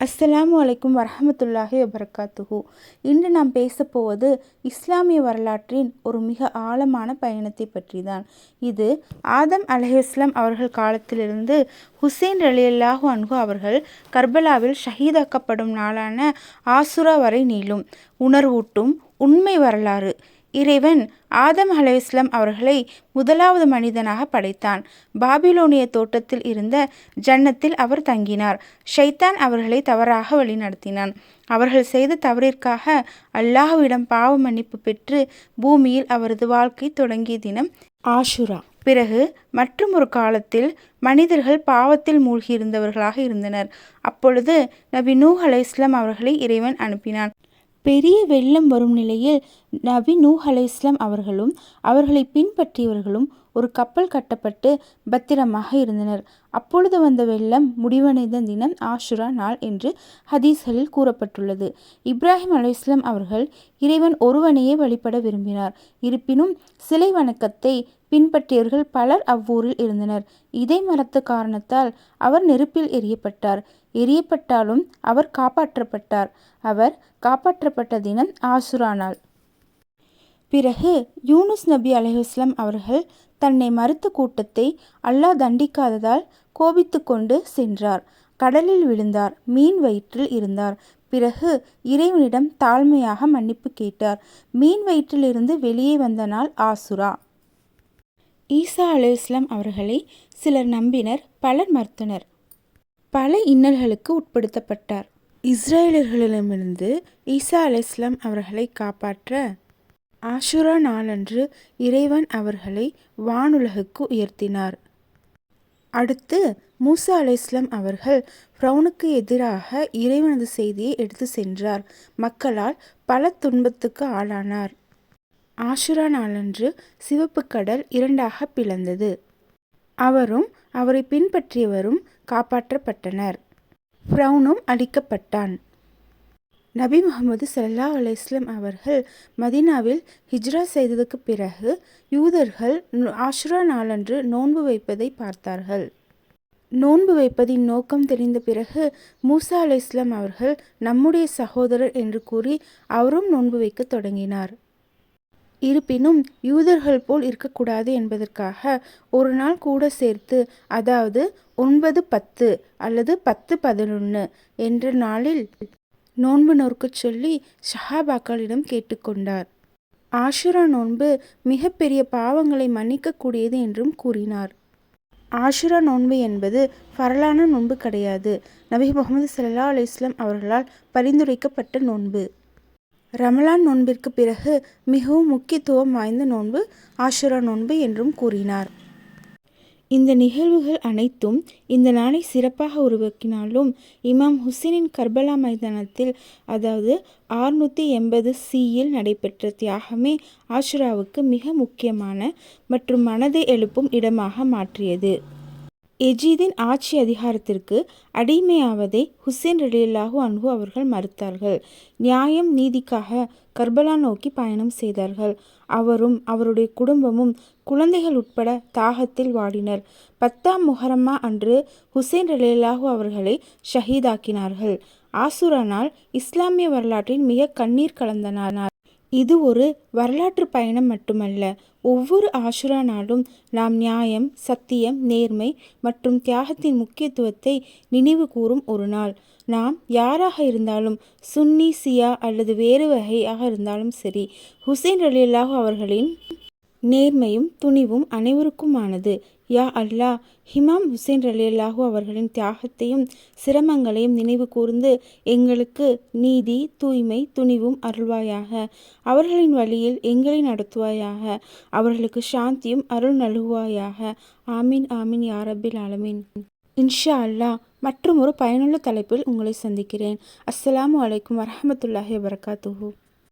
அஸ்ஸலாமு அலைக்கும் வரஹமத்துல்லாஹி வபர்காத்துஹு. இன்று நாம் பேசப்போவது இஸ்லாமிய வரலாற்றின் ஒரு மிக ஆழமான பயணத்தை பற்றி தான் இது ஆதம் அலைஹிஸ்லாம் அவர்கள் காலத்திலிருந்து ஹுசேன் ரலியல்லாஹு அன்ஹு அவர்கள் கர்பலாவில் ஷஹீதாக்கப்படும் நாளான ஆசுரா வரை நீளும். உணர்வூட்டும் உண்மை வரலாறு. இறைவன் ஆதம் அலைஹிஸ்லாம் அவர்களை முதலாவது மனிதனாக படைத்தான். பாபிலோனிய தோட்டத்தில் இருந்த ஜன்னத்தில் அவர் தங்கினார். ஷைத்தான் அவர்களை தவறாக வழிநடத்தினான் அவர்கள் செய்த தவறிற்காக அல்லாஹ்விடம் பாவ மன்னிப்பு பெற்று பூமியில் அவரது வாழ்க்கை தொடங்கிய தினம் ஆஷுரா. பிறகு மற்றும் ஒரு காலத்தில் மனிதர்கள் பாவத்தில் மூழ்கியிருந்தவர்களாக இருந்தனர். அப்பொழுது நபி நூஹ் அலைஹிஸ்லாம் அவர்களை இறைவன் அனுப்பினான். பெரிய வெள்ளம் வரும் நிலையில் நபி நூஹ் அலைஹிஸ்லாம் அவர்களும் அவர்களை பின்பற்றியவர்களும் ஒரு கப்பல் கட்டப்பட்டு பத்திரமாக இருந்தனர். அப்பொழுது வந்த வெள்ளம் முடிவடைந்த தினம் ஆஷுரா நாள் என்று ஹதீஸ்களில் கூறப்பட்டுள்ளது. இப்ராஹிம் அலைஹிஸ்லாம் அவர்கள் இறைவன் ஒருவனையே வழிபட விரும்பினார். இருப்பினும் சிலை வணக்கத்தை பின்பற்றியவர்கள் பலர் அவ்வூரில் இருந்தனர். இதை மறத்த காரணத்தால் அவர் நெருப்பில் எரியப்பட்டார். எரியப்பட்டாலும் அவர் காப்பாற்றப்பட்டார். அவர் காப்பாற்றப்பட்ட தினம் ஆசுரா நாள். பிறகு யூனுஸ் நபி அலைஹுஸ்லாம் அவர்கள் தன்னை மறுத்த கூட்டத்தை அல்லாஹ் தண்டிக்காததால் கோபித்து கொண்டு சென்றார். கடலில் விழுந்தார். மீன் வயிற்றில் இருந்தார். பிறகு இறைவனிடம் தாழ்மையாக மன்னிப்பு கேட்டார். மீன் வயிற்றிலிருந்து வெளியே வந்த நாள் ஆசுரா. ஈசா அலையுஸ்லாம் அவர்களை சிலர் நம்பினர் பலர் மறுத்தனர். பல இன்னல்களுக்கு உட்படுத்தப்பட்டார். இஸ்ரேலர்களிடமிருந்து ஈசா அலைஸ்லாம் அவர்களை காப்பாற்ற ஆஷுரா நாளன்று இறைவன் அவர்களை வானுலகுக்கு உயர்த்தினார். அடுத்து மூசா அலைஸ்லாம் அவர்கள் ஃப்ரௌனுக்கு எதிராக இறைவனது செய்தியை எடுத்து சென்றார். மக்களால் பல துன்பத்துக்கு ஆளானார். ஆஷுரா நாளன்று சிவப்பு கடல் இரண்டாக பிளந்தது. அவரும் அவரை பின்பற்றியவரும் காப்பாற்றப்பட்டனர். ஃப்ரௌனும் அழிக்கப்பட்டான். நபி முகமது சல்லா அலைஸ்லம் அவர்கள் மதினாவில் ஹிஜ்ரா செய்ததுக்கு பிறகு யூதர்கள் ஆஷ்ரா நாளன்று நோன்பு வைப்பதை பார்த்தார்கள். நோன்பு வைப்பதின் நோக்கம் தெரிந்த பிறகு மூசா அலை இஸ்லாம் அவர்கள் நம்முடைய சகோதரர் என்று கூறி அவரும் நோன்பு வைக்க தொடங்கினார். இருப்பினும் யூதர்கள் போல் இருக்கக்கூடாது என்பதற்காக ஒரு நாள் கூட சேர்த்து அதாவது ஒன்பது பத்து அல்லது பத்து பதினொன்று என்ற நாளில் நோன்பு நோற்கச் சொல்லி ஷஹாபாக்களிடம் கேட்டுக்கொண்டார். ஆஷுரா நோன்பு மிகப்பெரிய பாவங்களை மன்னிக்கக்கூடியது என்றும் கூறினார். ஆஷுரா நோன்பு என்பது பரலான நோன்பு கிடையாது. நபி முகமது சல்லா அலி இஸ்லாம் அவர்களால் பரிந்துரைக்கப்பட்ட நோன்பு. ரமலான் நோன்பிற்கு பிறகு மிகவும் முக்கியத்துவம் வாய்ந்த நோன்பு ஆஷுரா நோன்பு என்றும் கூறினார். இந்த நிகழ்வுகள் அனைத்தும் இந்த நாளை சிறப்பாக உருவாக்கினாலும் இமாம் ஹுசைனின் கர்பலா மைதானத்தில் அதாவது ஆறுநூற்றி எண்பது சியில் நடைபெற்ற தியாகமே ஆஷுராவுக்கு மிக முக்கியமான மற்றும் மனதை எழுப்பும் இடமாக மாற்றியது. எஜீதின் ஆட்சி அதிகாரத்திற்கு அடிமையாவதை ஹுசேன் ரலியல்லாஹு அன்பு அவர்கள் மறுத்தார்கள். நியாயம் நீதிக்காக கர்பலா நோக்கி பயணம் செய்தார்கள். அவரும் அவருடைய குடும்பமும் குழந்தைகள் உட்பட தாகத்தில் வாடினர். பத்தாம் முஹரம்மா அன்று ஹுசேன் ரலியல்லாஹு அவர்களை ஷஹீதாக்கினார்கள். ஆசுரனால் இஸ்லாமிய வரலாற்றின் மிக கண்ணீர் கலந்த நாள். இது ஒரு வரலாற்று பயணம் மட்டுமல்ல. ஒவ்வொரு ஆசுரா நாளும் நாம் நியாயம் சத்தியம் நேர்மை மற்றும் தியாகத்தின் முக்கியத்துவத்தை நினைவு கூறும் ஒரு நாள். நாம் யாராக இருந்தாலும் சுன்னி சியா அல்லது வேறு வகையாக இருந்தாலும் சரி ஹுசேன் அலியல்லாஹு அவர்களின் நேர்மையும் துணிவும் அனைவருக்குமானது. யா அல்லாஹ் ஹிமாம் ஹுசேன் ரலியல்லாஹூ அவர்களின் தியாகத்தையும் சிரமங்களையும் நினைவு கூர்ந்து எங்களுக்கு நீதி தூய்மை துணிவும் அருள்வாயாக. அவர்களின் வழியில் எங்களை நடத்துவாயாக. அவர்களுக்கு சாந்தியும் அருள் நல்குவாயாக. ஆமீன் ஆமீன் யாரபில் ஆலமீன். இன்ஷா அல்லாஹ் மற்றும் ஒரு பயனுள்ள தலைப்பில் உங்களை சந்திக்கிறேன். அஸ்ஸலாமு அலைக்கும் வரமத்துல்லாஹி வரகாத்துஹூ